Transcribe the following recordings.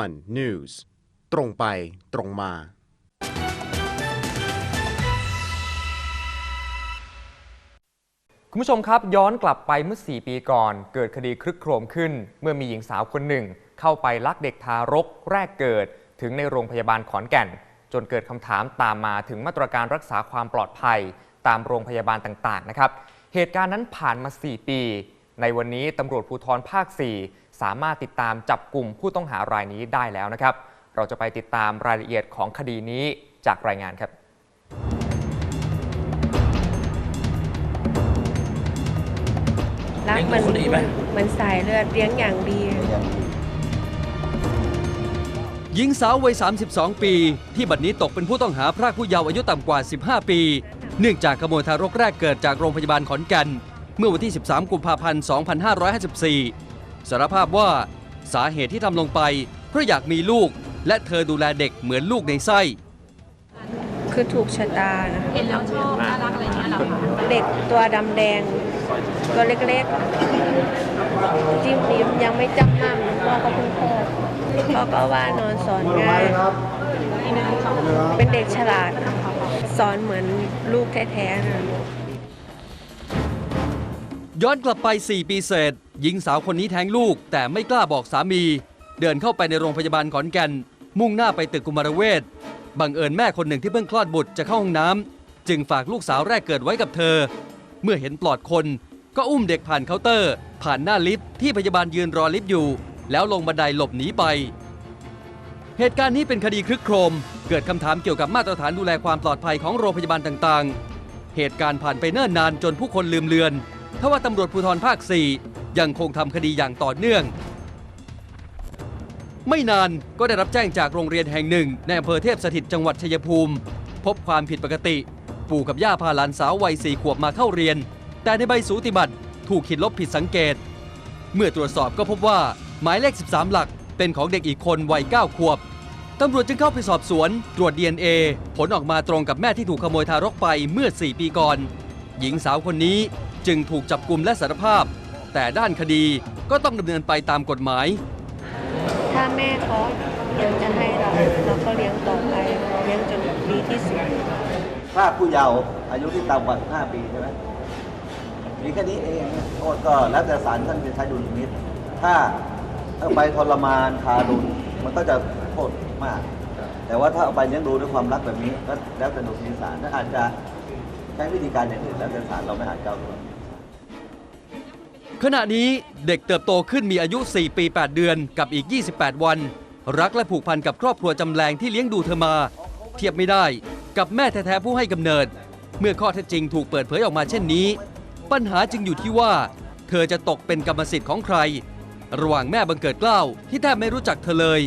one news ตรงไปตรงมา คุณผู้ชมครับย้อนกลับไปเมื่อ 4 ปีก่อน เกิดคดีคลึกโครมขึ้น เมื่อมีหญิงสาวคนหนึ่ง เข้าไปลักเด็กทารกแรกเกิดถึงในโรงพยาบาลขอนแก่น จนเกิดคำถามตามมาถึงมาตรการรักษาความปลอดภัย ตามโรงพยาบาลต่างๆนะครับ เหตุการณ์นั้นผ่านมา 4 ปี ในวันนี้ตำรวจภูธรภาค 4 สามารถติดตามจับกลุ่มผู้ต้องหารายนี้ได้แล้วนะครับ เราจะไปติดตามรายละเอียดของคดีนี้จากรายงานครับรักเลี้ยงมันดูเขาดีไหมมันสายเลือดเลี้ยงอย่างดี หญิงสาววัย 32 ปี ที่บัดนี้ตกเป็นผู้ต้องหาพรากผู้เยาว์อายุต่ำกว่า 15 ปี เนื่องจากขโมยทารกแรกเกิดจากโรงพยาบาลขอนแก่นเมื่อวันที่ 13 กุมภาพันธ์ 2554 สารภาพว่าสาเหตุที่ทำลงไป เพราะอยากมีลูก และเธอดูแลเด็กเหมือนลูกในไส้ คือถูกชะตานะเห็นแล้วชอบน่ารักอะไรอย่างเงี้ยเหรอคะเด็กตัวดำแดง ตัวเล็กๆ จิ้มนิ้มยังไม่จำมั่มพ่อก็เพิ่งคลอดพ่อก็ว่านอนสอนง่าย เป็นเด็กฉลาด สอนเหมือนลูกแท้ๆนะย้อนกลับไป 4 ปีเศษ หญิงสาวคนนี้แท้งลูกแต่ไม่กล้าบอกสามี เดินเข้าไปในโรงพยาบาลขอนแก่น มุ่งหน้าไปตึกกุมารเวชบังเอิญแม่คนหนึ่งที่เพิ่งคลอดบุตรจะเข้าห้องน้ำจึงฝากลูกสาวแรกเกิดไว้กับเธอ เมื่อเห็นปลอดคน ก็อุ้มเด็กผ่านเคาน์เตอร์ ผ่านหน้าลิฟต์ที่พยาบาลยืนรอลิฟต์อยู่ แล้วลงบันไดหลบหนีไป เหตุการณ์นี้เป็นคดีคลึกโครม เกิดคำถามเกี่ยวกับมาตรฐานดูแลความปลอดภัยของโรงพยาบาลต่างๆ เหตุการณ์ผ่านไปเนิ่นนานจนผู้คนลืมเลือนทว่าตำรวจภูธรภาค4 ยังคงทำคดีอย่างต่อเนื่อง ไม่นานก็ได้รับแจ้งจากโรงเรียนแห่งหนึ่ง ในอำเภอเทพสถิตจังหวัดชัยภูมิ พบความผิดปกติ ปู่กับย่าพาหลานสาววัยสี่ขวบมาเข้าเรียน แต่ในใบสูติบัตรถูกขีดลบผิดสังเกต เมื่อตรวจสอบก็พบว่าหมายเลข 13 หลักเป็นของเด็กอีกคนวัย9ขวบตำรวจจึงเข้าไปสอบสวน ตรวจ DNA ผลออกมาตรงกับแม่ที่ถูกขโมยทารกไปเมื่อ 4 ปีก่อน หญิงสาวคนนี้จึงถูกจับกลุ่มและสารภาพ แต่ด้านคดีก็ต้องดำเนินไปตามกฎหมาย ถ้าแม่เขายังจะให้เราเราก็เลี้ยงต่อไปเลี้ยงจนดีที่สุดพรากผู้เยาว์อายุที่ต่ำกว่า5ปีใช่ไหมมีแค่นี้เองโทษก็แล้วแต่ศาลท่านจะใช้ดุลพินิษถ้าเอาไปทรมานทารุณมันก็จะโทษมาก แต่ว่าถ้าเอาไปเลี้ยงดูด้วยความรักแบบนี้ก็แล้วแต่ดุลพินิจศาลถ้าอาจจะใช้วิธีการอย่างอื่นแล้วแต่ศาลเราไม่อาจก้าวล่วง ขณะนี้เด็กเติบโตขึ้นมีอายุ 4 ปี 8 เดือนกับอีก 28 วัน รักและผูกพันกับครอบครัวจำแรงที่เลี้ยงดูเธอมา เทียบไม่ได้กับแม่แท้ๆผู้ให้กำเนิด เมื่อข้อเท็จจริงถูกเปิดเผยออกมาเช่นนี้ ปัญหาจึงอยู่ที่ว่า เธอจะตกเป็นกรรมสิทธิ์ของใคร ระหว่างแม่บังเกิดเกล้าที่แทบไม่รู้จักเธอเลย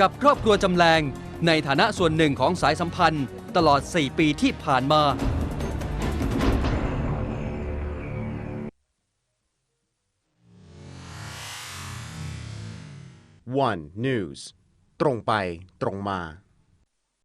กับครอบครัวจำแรงในฐานะส่วนหนึ่งของสายสัมพันธ์ ตลอด 4 ปีที่ผ่านมา one news ตรงไปตรงมา